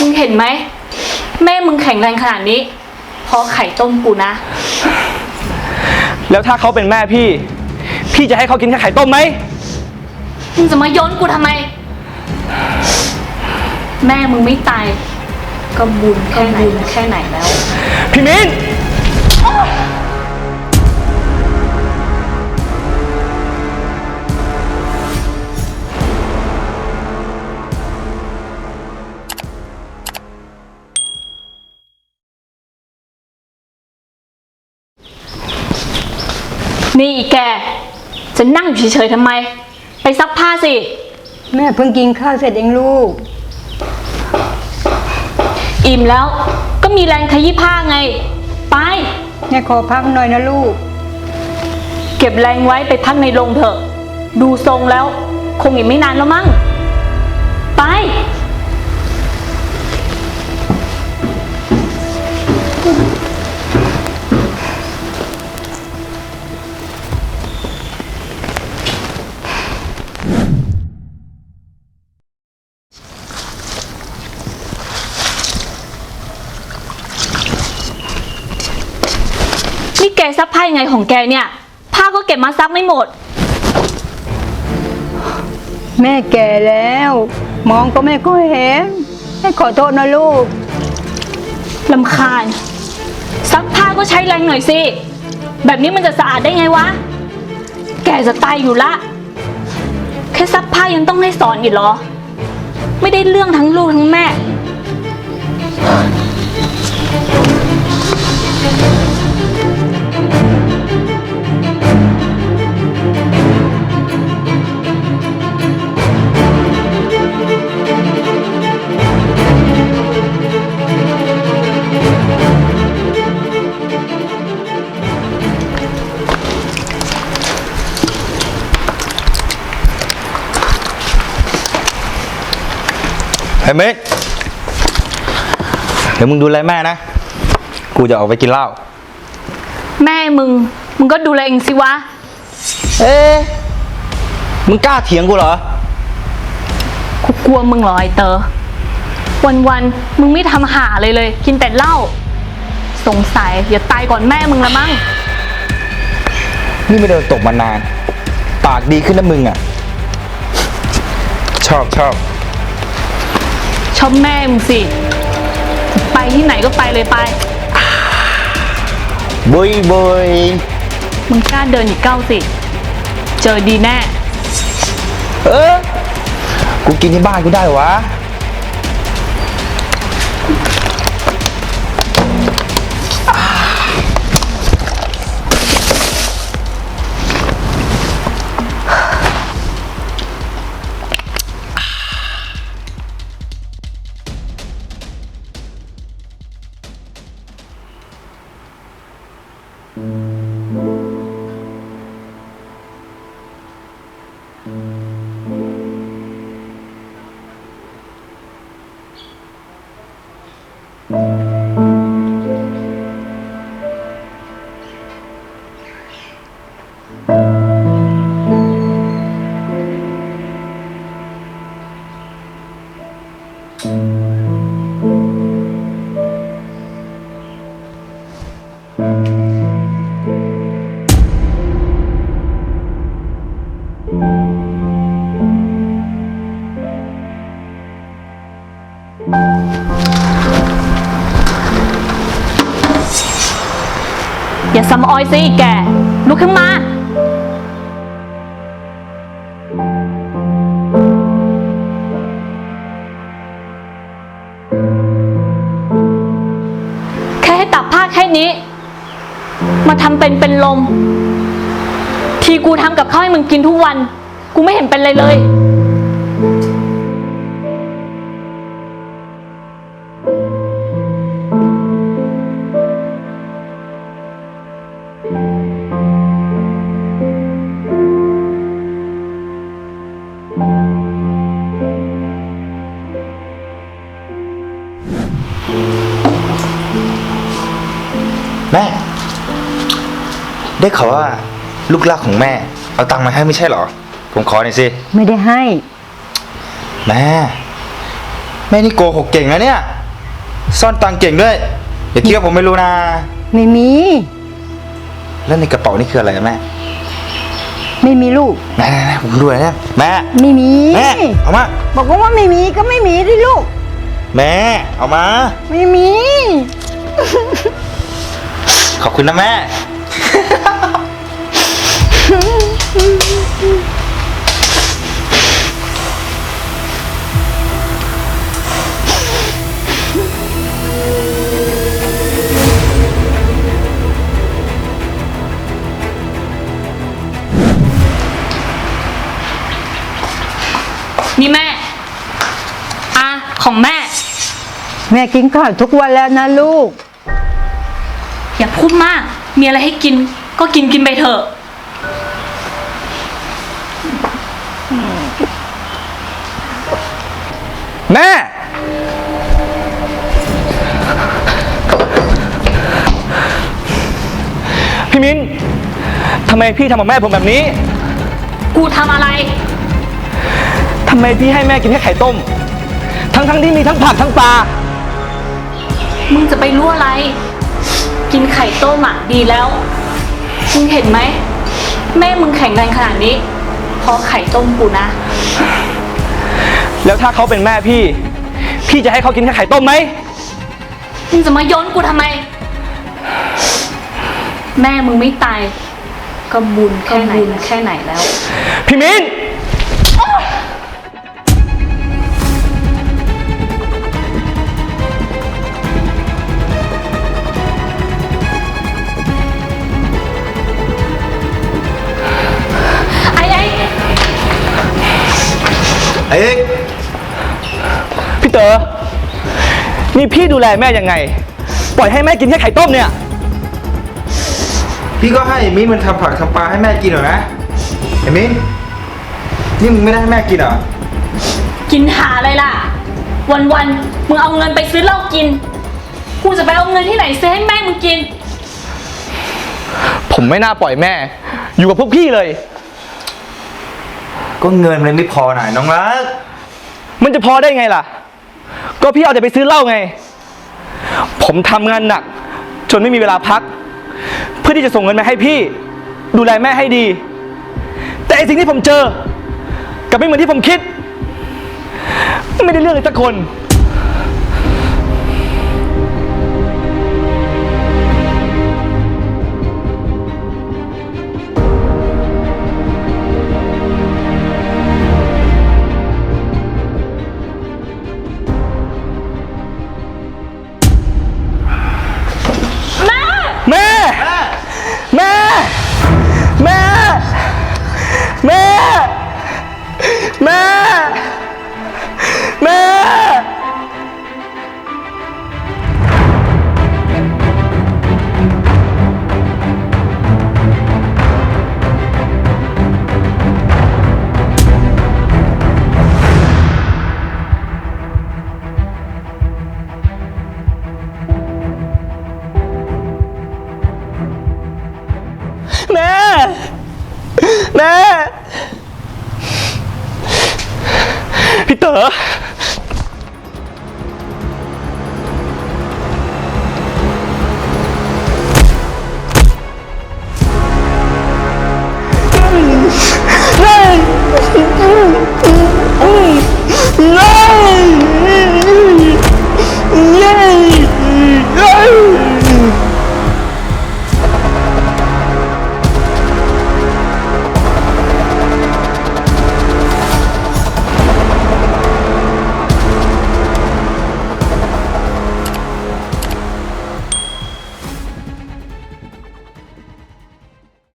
มึงเห็นไหม แม่มึงแข็งแรงขนาดนี้ เพราะไข่ต้มกูนะ แล้วถ้าเขาเป็นแม่พี่ พี่จะให้เขากินแค่ไข่ต้มไหม มึงจะมาโย้นกูทำไม แม่มึงไม่ตาย ก็บุญแค่ไหนแค่ไหนแล้ว พี่มิ้น นี่อีแก จะนั่งอยู่เฉยๆทำไม ไปซักผ้าสิ แม่เพิ่งกินข้าวเสร็จเองลูก อิ่มแล้วก็มีแรงขยี้ผ้าไง ไป แม่ขอพักหน่อยนะลูก เก็บแรงไว้ไปพักในโรงเถอะ ดูทรงแล้ว คงอีกไม่นานแล้วมั้ง ไป นี่แกซักผ้ายังไงของแกเนี่ย ผ้าก็เก็บมาซักไม่หมด แม่แก่แล้ว มองก็ไม่ค่อยเห็นแม่ขอโทษนะลูก ลำคาญ ซักผ้าก็ใช้แรงหน่อยสิ แบบนี้มันจะสะอาดได้ไงวะ แกจะตายอยู่ละ แค่ซักผ้ายังต้องให้สอนอีกเหรอ ไม่ได้เรื่องทั้งลูกทั้งแม่ ไอ้เมฆเดี๋ยวมึงดูแลแม่นะ กูจะออกไปกินเหล้า แม่มึง มึงก็ดูแลเองสิวะ เอ๊ะมึงกล้าเถียงกูเหรอ กูกลัวมึงเหรอไอเตอวันๆมึงไม่ทำหาเลยเลย กินแต่เหล้า สงสัยอย่าตายก่อนแม่มึงละมั้ง นี่ไม่โดนตกมานาน ปากดีขึ้นนะมึงอะ ชอบชอบ ชอบแม่มึงสิ ไปที่ไหนก็ไปเลยไป บุยบุยมึงกล้าเดินอีกเก้าสิ เจอดีแน่ เออ กูกินที่บ้านกูได้วะ อย่าซ้ำออยสิแกลุกขึ้นมา แค่ให้ตักผ้าแค่นี้ มาทำเป็นเป็นลม ทีกูทำกับข้าวให้มึงกินทุกวัน กูไม่เห็นเป็นเลยเลย แม่ ได้ข่าวว่าลูกรักของแม่ เอาตังค์มาให้ไม่ใช่เหรอ ผมขอหน่อยสิ ไม่ได้ให้ แม่ แม่นี่โกหกเก่งนะเนี่ย ซ่อนตังค์เก่งด้วยอย่าคิดว่าผมไม่รู้นะ ไม่มี แล้วในกระเป๋านี่คืออะไรอะแม่ ไม่มีลูก แม่แม่แม่ผมดูหน่อยนะแม่ ไม่มี แม่ เอามา บอกว่าไม่มีก็ไม่มีดิลูก แม่ เอามา ไม่มี ขอบคุณนะแม่ นี่แม่ อะ ของแม่ แม่กินข้าวทุกวันแล้วนะลูก อย่าพูดมาก มีอะไรให้กิน ก็กินกินไปเถอะ แม่ พี่มิ้นทำไมพี่ทำกับแม่ผมแบบนี้ กูทำอะไร ทำไมพี่ให้แม่กินแค่ไข่ต้ม ทั้งทั้งๆที่มีทั้งผักทั้งปลา มึงจะไปรู้อะไร กินไข่ต้มอะดีแล้วมึงเห็นไหม แม่มึงแข็งแรงขนาดนี้เพราะไข่ต้มกูนะ แล้วถ้าเขาเป็นแม่พี่ พี่จะให้เขากินแค่ไข่ต้มไหมมึงจะมาโย้อนกูทำไม แม่มึงไม่ตายก็บุญแค่ไหนแค่ไหนแล้ว พี่มิ้น เอ๊ะพี่เต๋อนี่พี่ดูแลแม่ยังไง ปล่อยให้แม่กินแค่ไข่ต้มเนี่ย พี่ก็ให้มิ้นมันทำผักทำปลาให้แม่กินเหรอนะไอ้มิ้นนี่มึงไม่ได้ให้แม่กินเหรอ กินหาอะไรล่ะ วันวันๆมึงเอาเงินไปซื้อเหล้ากิน กูจะไปเอาเงินที่ไหนซื้อให้แม่มึงกิน ผมไม่น่าปล่อยแม่ อยู่กับพวกพี่เลย ก็เงินมันไม่พอหน่อยน้องรัก มันจะพอได้ไงล่ะ ก็พี่เอาแต่ไปซื้อเหล้าไง ผมทำงานหนัก จนไม่มีเวลาพัก เพื่อที่จะส่งเงินมาให้พี่ ดูแลแม่ให้ดี แต่ไอสิ่งที่ผมเจอกับไม่เหมือนที่ผมคิด ไม่ได้เรื่องเลยสักคน